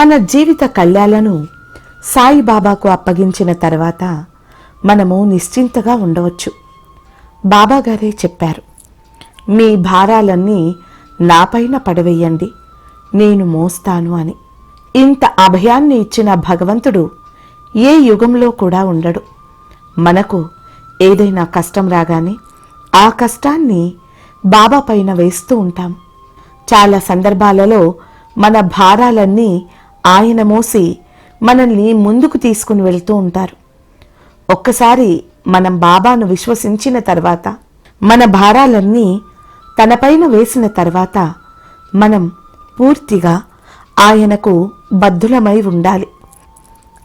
మన జీవిత కళ్యాలను సాయిబాబాకు అప్పగించిన తర్వాత మనము నిశ్చింతగా ఉండవచ్చు. బాబాగారే చెప్పారు మీ భారాలన్నీ నాపైన పడవేయండి నేను మోస్తాను అని. ఇంత అభయాన్ని ఇచ్చిన భగవంతుడు ఏ యుగంలో కూడా ఉండడు. మనకు ఏదైనా కష్టం రాగానే ఆ కష్టాన్ని బాబా పైన వేస్తూ ఉంటాం. చాలా సందర్భాలలో మన భారాలన్నీ ఆయన మోసి మనల్ని ముందుకు తీసుకుని వెళ్తూ ఉంటారు. ఒక్కసారి మనం బాబాను విశ్వసించిన తర్వాత మన భారాలన్నీ తనపైన వేసిన తర్వాత మనం పూర్తిగా ఆయనకు బద్ధులమై ఉండాలి.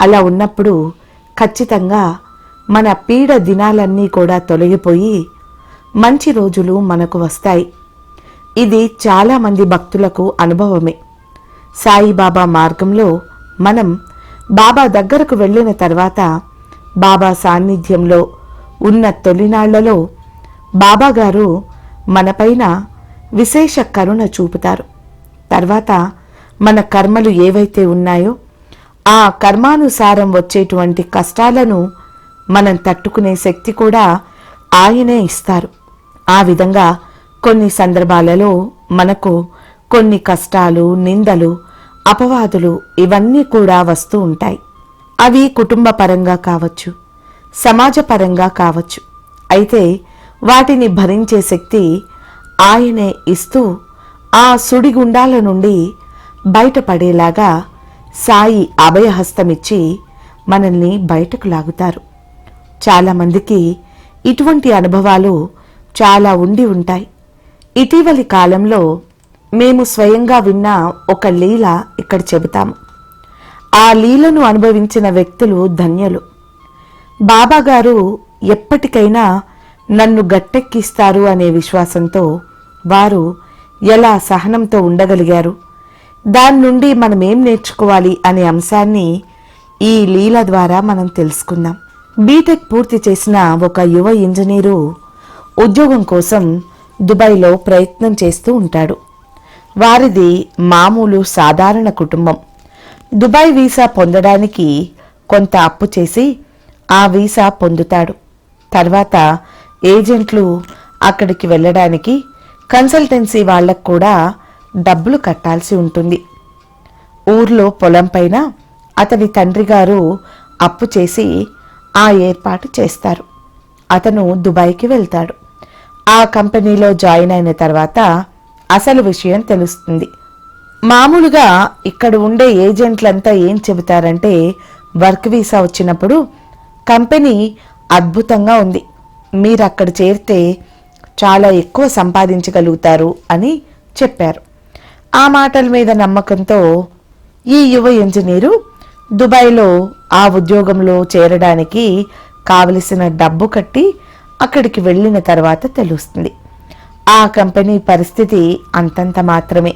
అలా ఉన్నప్పుడు ఖచ్చితంగా మన పీడ దినాలన్నీ కూడా తొలగిపోయి మంచి రోజులు మనకు వస్తాయి. ఇది చాలామంది భక్తులకు అనుభవమే. సాయిబాబా మార్గంలో మనం బాబా దగ్గరకు వెళ్ళిన తర్వాత బాబా సాన్నిధ్యంలో ఉన్న తొలినాళ్ళలో బాబాగారు మనపైన విశేష కరుణ చూపుతారు. తర్వాత మన కర్మలు ఏవైతే ఉన్నాయో ఆ కర్మానుసారం వచ్చేటువంటి కష్టాలను మనం తట్టుకునే శక్తి కూడా ఆయనే ఇస్తారు. ఆ విధంగా కొన్ని సందర్భాలలో మనకు కొన్ని కష్టాలు నిందలు అపవాదులు ఇవన్నీ కూడా వస్తూ ఉంటాయి. అవి కుటుంబ పరంగా కావచ్చు సమాజపరంగా కావచ్చు. అయితే వాటిని భరించే శక్తి ఆయనే ఇస్తూ ఆ సుడిగుండాల నుండి బయటపడేలాగా సాయి అభయహస్తమిచ్చి మనల్ని బయటకు లాగుతారు. చాలామందికి ఇటువంటి అనుభవాలు చాలా ఉండి ఉంటాయి. ఇటీవలి కాలంలో మేము స్వయంగా విన్న ఒక లీల ఇక్కడ చెబుతాము. ఆ లీలను అనుభవించిన వ్యక్తులు ధన్యులు. బాబాగారు ఎప్పటికైనా నన్ను గట్టెక్కిస్తారు అనే విశ్వాసంతో వారు ఎలా సహనంతో ఉండగలిగారు? దాని నుండి మనం ఏం నేర్చుకోవాలి అనే అంశాన్ని ఈ లీల ద్వారా మనం తెలుసుకుందాం. బీటెక్ పూర్తి చేసిన ఒక యువ ఇంజనీరు ఉద్యోగం కోసం దుబాయ్లో ప్రయత్నం చేస్తూ ఉంటాడు. వారిది మామూలు సాధారణ కుటుంబం. దుబాయ్ వీసా పొందడానికి కొంత అప్పు చేసి ఆ వీసా పొందుతాడు. తర్వాత ఏజెంట్లు అక్కడికి వెళ్ళడానికి కన్సల్టెన్సీ వాళ్ళకు కూడా డబ్బులు కట్టాల్సి ఉంటుంది. ఊర్లో పొలం పైన అతని తండ్రి గారు అప్పు చేసి ఆ ఏర్పాటు చేస్తారు. అతను దుబాయ్కి వెళ్తాడు. ఆ కంపెనీలో జాయిన్ అయిన తర్వాత అసలు విషయం తెలుస్తుంది. మామూలుగా ఇక్కడ ఉండే ఏజెంట్లంతా ఏం చెబుతారంటే వర్క్ వీసా వచ్చినప్పుడు కంపెనీ అద్భుతంగా ఉంది. మీరు అక్కడ చేరితే చాలా ఎక్కువ సంపాదించగలుగుతారు అని చెప్పారు. ఆ మాటల మీద నమ్మకంతో ఈ యువ ఇంజనీరు దుబాయ్లో ఆ ఉద్యోగంలో చేరడానికి కావలసిన డబ్బు కట్టి అక్కడికి వెళ్ళిన తర్వాత తెలుస్తుంది. ఆ కంపెనీ పరిస్థితి అంతంత మాత్రమే.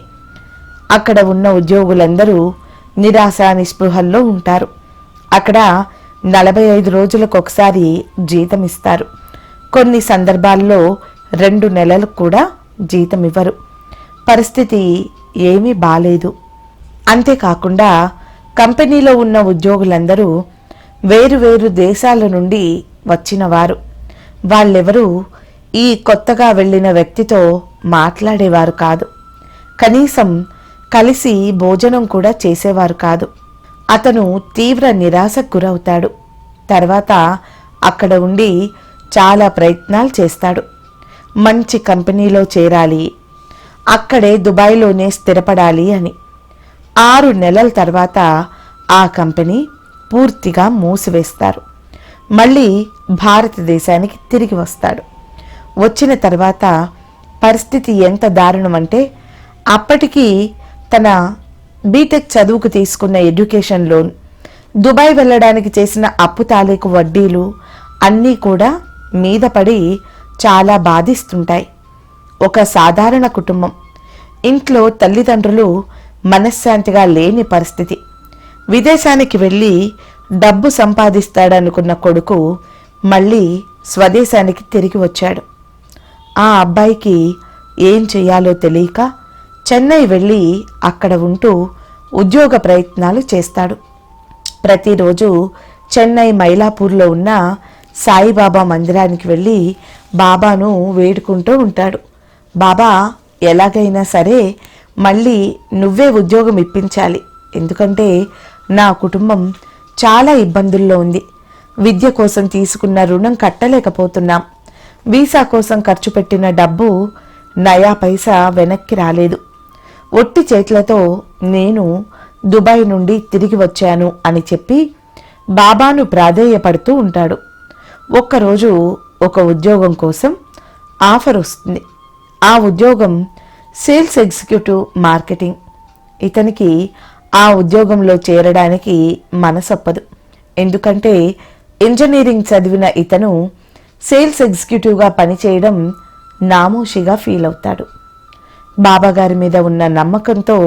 అక్కడ ఉన్న ఉద్యోగులందరూ నిరాశ నిస్పృహల్లో ఉంటారు. అక్కడ నలభై ఐదు రోజులకు ఒకసారి జీతం ఇస్తారు కొన్ని సందర్భాల్లో రెండు నెలలకు కూడా జీతం ఇవ్వరు పరిస్థితి ఏమీ బాలేదు. అంతేకాకుండా కంపెనీలో ఉన్న ఉద్యోగులందరూ వేరు వేరు దేశాల నుండి వచ్చినవారు. వాళ్ళెవరూ ఈ కొత్తగా వెళ్ళిన వ్యక్తితో మాట్లాడేవారు కాదు. కనీసం కలిసి భోజనం కూడా చేసేవారు కాదు. అతను తీవ్ర నిరాశకు గురవుతాడు. తర్వాత అక్కడ ఉండి చాలా ప్రయత్నాలు చేస్తాడు. మంచి కంపెనీలో చేరాలి. అక్కడే దుబాయ్లోనే స్థిరపడాలి అని. ఆరు నెలల తర్వాత ఆ కంపెనీ పూర్తిగా మూసివేస్తారు. మళ్ళీ భారతదేశానికి తిరిగి వస్తాడు. వచ్చిన తర్వాత పరిస్థితి ఎంత దారుణం అంటే అప్పటికి తన బీటెక్ చదువుకు తీసుకున్న ఎడ్యుకేషన్ లోన్ దుబాయ్ వెళ్ళడానికి చేసిన అప్పు తాలూకు వడ్డీలు అన్నీ కూడా మీద పడి చాలా బాధిస్తుంటాయి. ఒక సాధారణ కుటుంబం ఇంట్లో తల్లిదండ్రులు మనశ్శాంతిగా లేని పరిస్థితి. విదేశానికి వెళ్ళి డబ్బు సంపాదిస్తాడనుకున్న కొడుకు మళ్ళీ స్వదేశానికి తిరిగి వచ్చాడు. ఆ అబ్బాయికి ఏం చెయ్యాలో తెలియక చెన్నై వెళ్ళి అక్కడ ఉంటూ ఉద్యోగ ప్రయత్నాలు చేస్తాడు. ప్రతిరోజు చెన్నై మైలాపూర్లో ఉన్న సాయిబాబా మందిరానికి వెళ్ళి బాబాను వేడుకుంటూ ఉంటాడు. బాబా ఎలాగైనా సరే మళ్ళీ నువ్వే ఉద్యోగం ఇప్పించాలి. ఎందుకంటే నా కుటుంబం చాలా ఇబ్బందుల్లో ఉంది. విద్య కోసం తీసుకున్న రుణం కట్టలేకపోతున్నాం. వీసా కోసం ఖర్చు పెట్టిన డబ్బు నయా పైసా వెనక్కి రాలేదు. ఒట్టి చేతులతో నేను దుబాయ్ నుండి తిరిగి వచ్చాను అని చెప్పి బాబాను ప్రాధేయపడుతూ ఉంటాడు. ఒక్కరోజు ఒక ఉద్యోగం కోసం ఆఫర్ వస్తుంది. ఆ ఉద్యోగం సేల్స్ ఎగ్జిక్యూటివ్ మార్కెటింగ్. ఇతనికి ఆ ఉద్యోగంలో చేరడానికి మనసొప్పదు. ఎందుకంటే ఇంజనీరింగ్ చదివిన ఇతను సేల్స్ ఎగ్జిక్యూటివ్గా పనిచేయడం నామోషిగా ఫీల్ అవుతాడు. బాబాగారి మీద ఉన్న నమ్మకంతో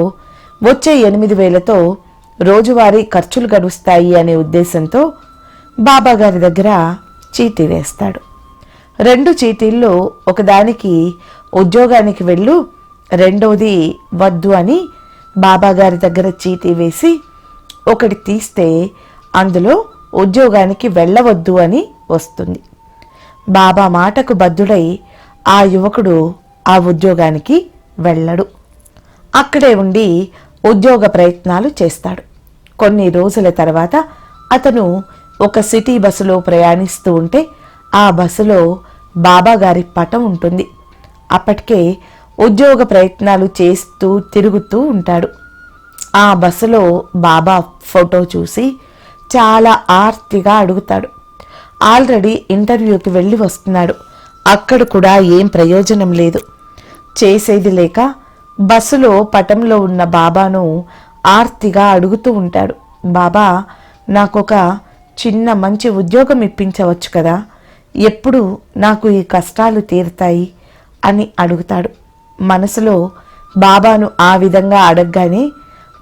వచ్చే ఎనిమిది వేలతో రోజువారీ ఖర్చులు గడుస్తాయి అనే ఉద్దేశంతో బాబాగారి దగ్గర చీటీ వేస్తాడు. రెండు చీటీల్లో ఒకదానికి ఉద్యోగానికి వెళ్ళు రెండోది వద్దు అని బాబాగారి దగ్గర చీటీ వేసి ఒకటి తీస్తే అందులో ఉద్యోగానికి వెళ్ళవద్దు అని వస్తుంది. బాబా మాటకు బద్దుడై ఆ యువకుడు ఆ ఉద్యోగానికి వెళ్ళడు. అక్కడే ఉండి ఉద్యోగ ప్రయత్నాలు చేస్తాడు. కొన్ని రోజుల తర్వాత అతను ఒక సిటీ బస్సులో ప్రయాణిస్తూ ఉంటే ఆ బస్సులో బాబాగారి పటం ఉంటుంది. అప్పటికే ఉద్యోగ ప్రయత్నాలు చేస్తూ తిరుగుతూ ఉంటాడు. ఆ బస్సులో బాబా ఫోటో చూసి చాలా ఆర్తిగా అడుగుతాడు. ఆల్రెడీ ఇంటర్వ్యూకి వెళ్ళి వస్తున్నాడు. అక్కడ కూడా ఏం ప్రయోజనం లేదు. చేసేది లేక బస్సులో పటంలో ఉన్న బాబాను ఆర్తిగా అడుగుతూ ఉంటాడు. బాబా నాకొక చిన్న మంచి ఉద్యోగం ఇప్పించవచ్చు కదా. ఎప్పుడు నాకు ఈ కష్టాలు తీరుతాయి అని అడుగుతాడు. మనసులో బాబాను ఆ విధంగా అడగగానే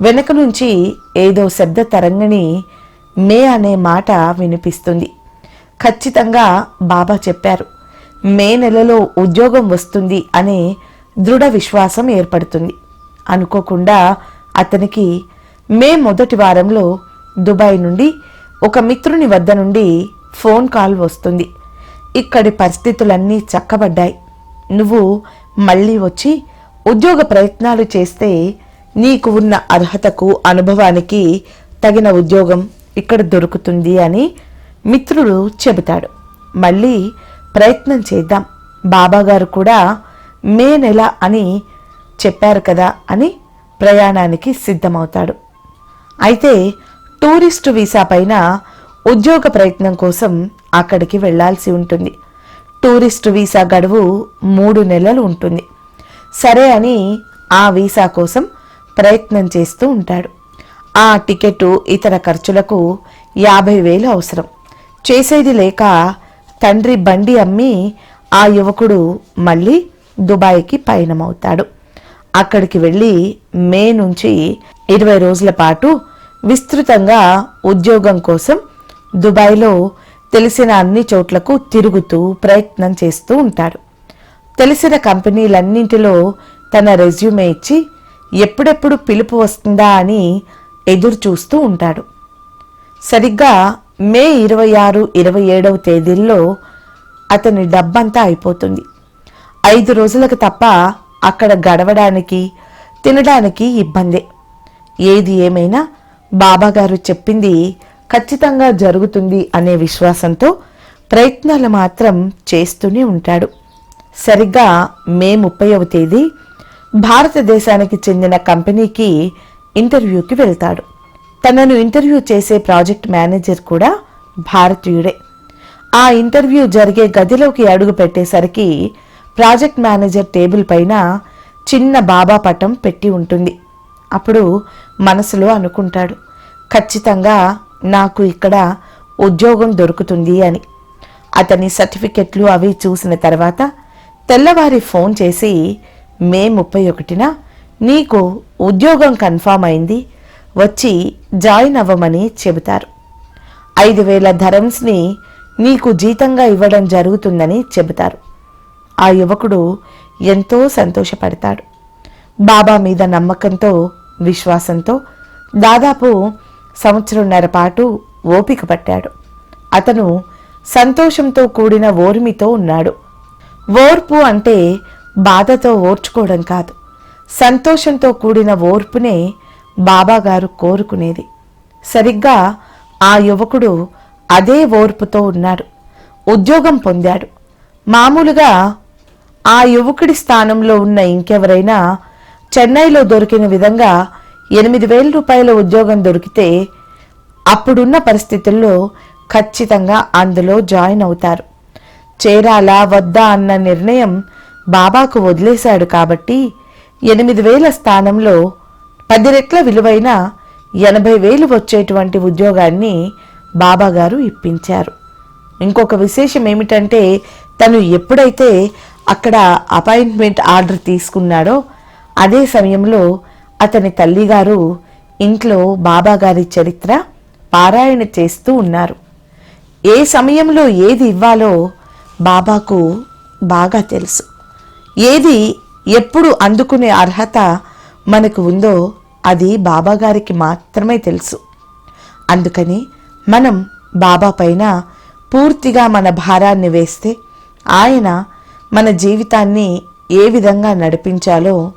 వెనక నుంచి ఏదో శబ్ద తరంగిణి మే అనే మాట వినిపిస్తుంది. ఖచ్చితంగా బాబా చెప్పారు. మే నెలలో ఉద్యోగం వస్తుంది అనే దృఢ విశ్వాసం ఏర్పడుతుంది. అనుకోకుండా అతనికి మే మొదటి వారంలో దుబాయ్ నుండి ఒక మిత్రుని వద్ద నుండి ఫోన్ కాల్ వస్తుంది. ఇక్కడి పరిస్థితులన్నీ చక్కబడ్డాయి. నువ్వు మళ్ళీ వచ్చి ఉద్యోగ ప్రయత్నాలు చేస్తే నీకు ఉన్న అర్హతకు అనుభవానికి తగిన ఉద్యోగం ఇక్కడ దొరుకుతుంది అని మిత్రుడు చెబుతాడు. మళ్ళీ ప్రయత్నం చేద్దాం. బాబాగారు కూడా మే నెల అని చెప్పారు కదా అని ప్రయాణానికి సిద్ధమవుతాడు. అయితే టూరిస్టు వీసా పైన ఉద్యోగ ప్రయత్నం కోసం అక్కడికి వెళ్ళాల్సి ఉంటుంది. టూరిస్టు వీసా గడువు మూడు నెలలు ఉంటుంది. సరే అని ఆ వీసా కోసం ప్రయత్నం చేస్తూ ఉంటాడు. ఆ టికెట్ ఇతర ఖర్చులకు యాభై వేలు అవసరం. చేసేది లేక తండ్రి బండి అమ్మి ఆ యువకుడు మళ్ళీ దుబాయ్కి పయనమవుతాడు. అక్కడికి వెళ్ళి మే నుంచి ఇరవై రోజుల పాటు విస్తృతంగా ఉద్యోగం కోసం దుబాయ్లో తెలిసిన అన్ని చోట్లకు తిరుగుతూ ప్రయత్నం చేస్తూ ఉంటాడు. తెలిసిన కంపెనీలన్నింటిలో తన రెజ్యూమే ఇచ్చి ఎప్పుడెప్పుడు పిలుపు వస్తుందా అని ఎదురు చూస్తూ ఉంటాడు. సరిగ్గా మే ఇరవై ఆరు ఇరవై ఏడవ తేదీల్లో అతని డబ్బంతా అయిపోతుంది. ఐదు రోజులకు తప్ప అక్కడ గడవడానికి తినడానికి ఇబ్బందే. ఏది ఏమైనా బాబాగారు చెప్పింది ఖచ్చితంగా జరుగుతుంది అనే విశ్వాసంతో ప్రయత్నాలు మాత్రం చేస్తూనే ఉంటాడు. సరిగ్గా మే ముప్పైవ తేదీ భారతదేశానికి చెందిన కంపెనీకి ఇంటర్వ్యూకి వెళ్తాడు. తనను ఇంటర్వ్యూ చేసే ప్రాజెక్ట్ మేనేజర్ కూడా భారతీయుడే. ఆ ఇంటర్వ్యూ జరిగే గదిలోకి అడుగు పెట్టేసరికి ప్రాజెక్ట్ మేనేజర్ టేబుల్ పైన చిన్న బాబా పటం పెట్టి ఉంటుంది. అప్పుడు మనసులో అనుకుంటాడు ఖచ్చితంగా నాకు ఇక్కడ ఉద్యోగం దొరుకుతుంది అని. అతని సర్టిఫికెట్లు అవి చూసిన తర్వాత తెల్లవారి ఫోన్ చేసి మే ముప్పై ఒకటిన నీకు ఉద్యోగం కన్ఫామ్ అయింది వచ్చి జాయిన్ అవ్వమని చెబుతారు. ఐదు వేల ధరమ్స్ని నీకు జీతంగా ఇవ్వడం జరుగుతుందని చెబుతారు. ఆ యువకుడు ఎంతో సంతోషపడతాడు. బాబా మీద నమ్మకంతో విశ్వాసంతో దాదాపు సంవత్సరంన్నర పాటు ఓపిక పట్టాడు. అతను సంతోషంతో కూడిన ఓర్మితో ఉన్నాడు. ఓర్పు అంటే బాధతో ఓర్చుకోవడం కాదు. సంతోషంతో కూడిన ఓర్పునే బాబాగారు కోరుకునేది. సరిగ్గా ఆ యువకుడు అదే ఓర్పుతో ఉన్నాడు. ఉద్యోగం పొందాడు. మామూలుగా ఆ యువకుడి స్థానంలో ఉన్న ఇంకెవరైనా చెన్నైలో దొరికిన విధంగా ఎనిమిది వేల రూపాయల ఉద్యోగం దొరికితే అప్పుడున్న పరిస్థితుల్లో ఖచ్చితంగా అందులో జాయిన్ అవుతారు. చేరాలా వద్దా అన్న నిర్ణయం బాబాకు వదిలేశాడు కాబట్టి ఎనిమిది వేల స్థానంలో పది రెట్ల విలువైన ఎనభై వేలు వచ్చేటువంటి ఉద్యోగాన్ని బాబాగారు ఇప్పించారు. ఇంకొక విశేషం ఏమిటంటే తను ఎప్పుడైతే అక్కడ అపాయింట్మెంట్ ఆర్డర్ తీసుకున్నాడో అదే సమయంలో అతని తల్లిగారు ఇంట్లో బాబాగారి చరిత్ర పారాయణ చేస్తూ ఉన్నారు. ఏ సమయంలో ఏది ఇవ్వాలో బాబాకు బాగా తెలుసు. ఏది ఎప్పుడు అందుకునే అర్హత మనకు ఉందో అది బాబాగారికి మాత్రమే తెలుసు. అందుకని మనం బాబా పైన పూర్తిగా మన భారాన్ని వేస్తే ఆయన మన జీవితాన్ని ఏ విధంగా నడిపించాలో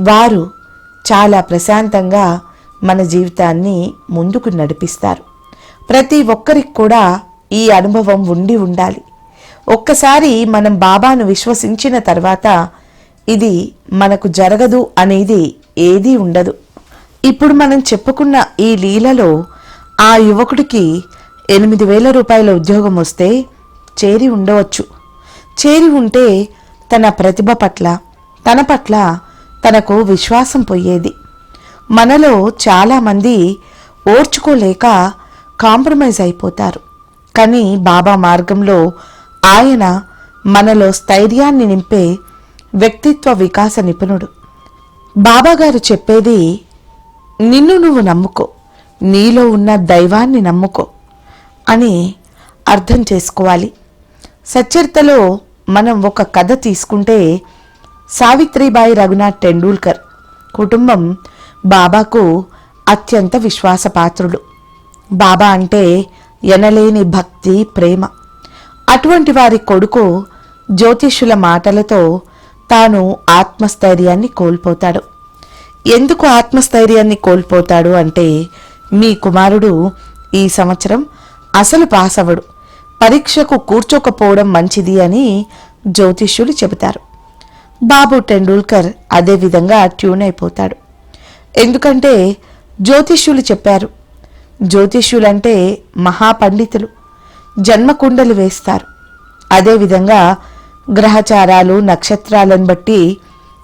వారు చాలా ప్రశాంతంగా మన జీవితాన్ని ముందుకు నడిపిస్తారు. ప్రతి ఒక్కరికి కూడా ఈ అనుభవం ఉండి ఉండాలి. ఒక్కసారి మనం బాబాను విశ్వసించిన తర్వాత ఇది మనకు జరగదు అనేది ఏదీ ఉండదు. ఇప్పుడు మనం చెప్పుకున్న ఈ లీలలో ఆ యువకుడికి ఎనిమిది వేల రూపాయల ఉద్యోగం వస్తే చేరి ఉండవచ్చు. చేరి ఉంటే తన ప్రతిభ పట్ల తన పట్ల తనకు విశ్వాసం పోయేది. మనలో చాలామంది ఓర్చుకోలేక కాంప్రమైజ్ అయిపోతారు. కానీ బాబా మార్గంలో ఆయన మనలో స్థైర్యాన్ని నింపే వ్యక్తిత్వ వికాస నిపుణుడు. బాబాగారు చెప్పేది నిన్ను నువ్వు నమ్ముకో. నీలో ఉన్న దైవాన్ని నమ్ముకో అని అర్థం చేసుకోవాలి. సచ్చరితలో మనం ఒక కథ తీసుకుంటే సావిత్రిబాయి రఘునాథ్ టెండూల్కర్ కుటుంబం బాబాకు అత్యంత విశ్వాసపాత్రుడు బాబా అంటే ఎనలేని భక్తి ప్రేమ. అటువంటి వారి కొడుకు జ్యోతిష్యుల మాటలతో తాను ఆత్మస్థైర్యాన్ని కోల్పోతాడు. ఎందుకు ఆత్మస్థైర్యాన్ని కోల్పోతాడు అంటే మీ కుమారుడు ఈ సంవత్సరం అసలు పాస్ అవ్వడు. పరీక్షకు కూర్చోకపోవడం మంచిది అని జ్యోతిష్యులు చెబుతారు. బాబు టెండూల్కర్ అదే విధంగా ట్యూన్ అయిపోతాడు. ఎందుకంటే జ్యోతిష్యులు చెప్పారు జ్యోతిష్యులంటే మహాపండితులు జన్మకుండలు వేస్తారు. అదేవిధంగా గ్రహచారాలు నక్షత్రాలను బట్టి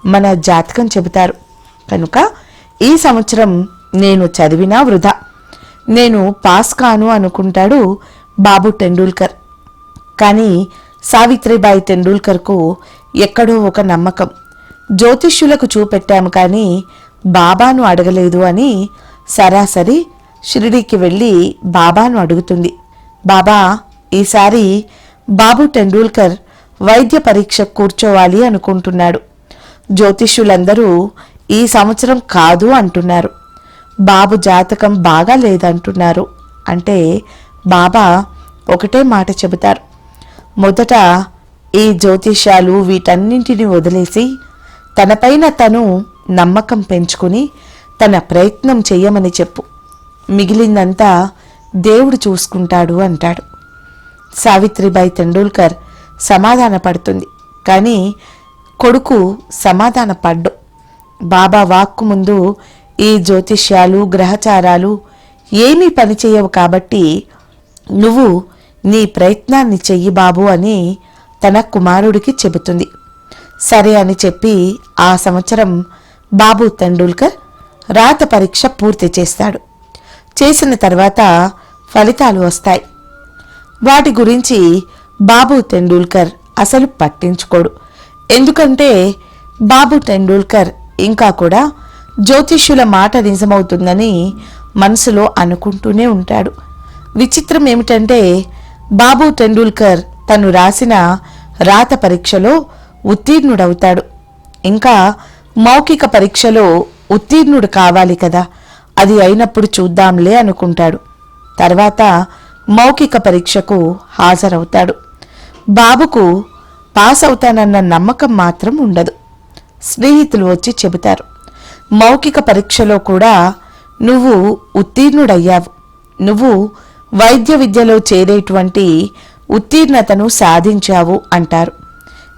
మన జాతకం చెబుతారు. కనుక ఈ సంవత్సరం నేను చదివినా వృధా. నేను పాస్ కాను అనుకుంటాడు బాబు టెండూల్కర్. కానీ సావిత్రిబాయి టెండూల్కర్కు ఎక్కడో ఒక నమ్మకం. జ్యోతిష్యులకు చూపెట్టాము కానీ బాబాను అడగలేదు అని సరాసరి షిరిడీకి వెళ్ళి బాబాను అడుగుతుంది. బాబా ఈసారి బాబు టెండూల్కర్ వైద్య పరీక్ష కూర్చోవాలి అనుకుంటున్నాడు. జ్యోతిష్యులందరూ ఈ సంవత్సరం కాదు అంటున్నారు. బాబు జాతకం బాగా లేదంటున్నారు. అంటే బాబా ఒకటే మాట చెబుతారు. మొదట ఈ జ్యోతిష్యాలు వీటన్నింటిని వదిలేసి తనపైన తను నమ్మకం పెంచుకుని తన ప్రయత్నం చెయ్యమని చెప్పు. మిగిలిందంతా దేవుడు చూసుకుంటాడు అంటాడు. సావిత్రిబాయి తెండూల్కర్ సమాధాన పడుతుంది కానీ కొడుకు సమాధాన పడ్డు బాబా వాక్కు ముందు ఈ జ్యోతిష్యాలు గ్రహచారాలు ఏమీ పనిచేయవు కాబట్టి నువ్వు నీ ప్రయత్నాన్ని చెయ్యి బాబు అని తన కుమారుడికి చెబుతుంది. సరే అని చెప్పి ఆ సంవత్సరం బాబు తెండూల్కర్ రాత పరీక్ష పూర్తి చేస్తాడు. చేసిన తర్వాత ఫలితాలు వస్తాయి. వాటి గురించి బాబు తెండూల్కర్ అసలు పట్టించుకోడు. ఎందుకంటే బాబు టెండూల్కర్ ఇంకా కూడా జ్యోతిష్యుల మాట నిజమవుతుందని మనసులో అనుకుంటూనే ఉంటాడు. విచిత్రం ఏమిటంటే బాబు టెండూల్కర్ తను రాసిన రాత పరీక్షలో ఉత్తీర్ణుడవుతాడు. ఇంకా మౌఖిక పరీక్షలో ఉత్తీర్ణుడు కావాలి కదా అది అయినప్పుడు చూద్దాంలే అనుకుంటాడు. తర్వాత మౌఖిక పరీక్షకు హాజరవుతాడు. బాబుకు పాస్ అవుతానన్న నమ్మకం మాత్రం ఉండదు. స్నేహితులు వచ్చి చెబుతారు. మౌఖిక పరీక్షలో కూడా నువ్వు ఉత్తీర్ణుడయ్యావు. నువ్వు వైద్య విద్యలో చేరేటువంటి ఉత్తీర్ణతను సాధించావు అంటారు.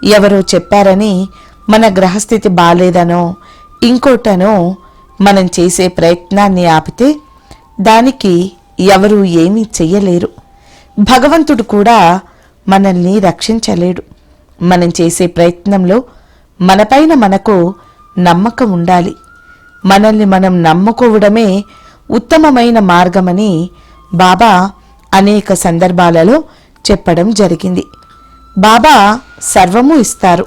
ఎవరో చెప్పారని మన గ్రహస్థితి బాలేదనో ఇంకోటనో మనం చేసే ప్రయత్నాన్ని ఆపితే దానికి ఎవరూ ఏమీ చెయ్యలేరు. భగవంతుడు కూడా మనల్ని రక్షించలేడు. మనం చేసే ప్రయత్నంలో మనపైన మనకు నమ్మకం ఉండాలి. మనల్ని మనం నమ్ముకోవడమే ఉత్తమమైన మార్గమని బాబా అనేక సందర్భాలలో చెప్పడం జరిగింది. బాబా సర్వము ఇస్తారు.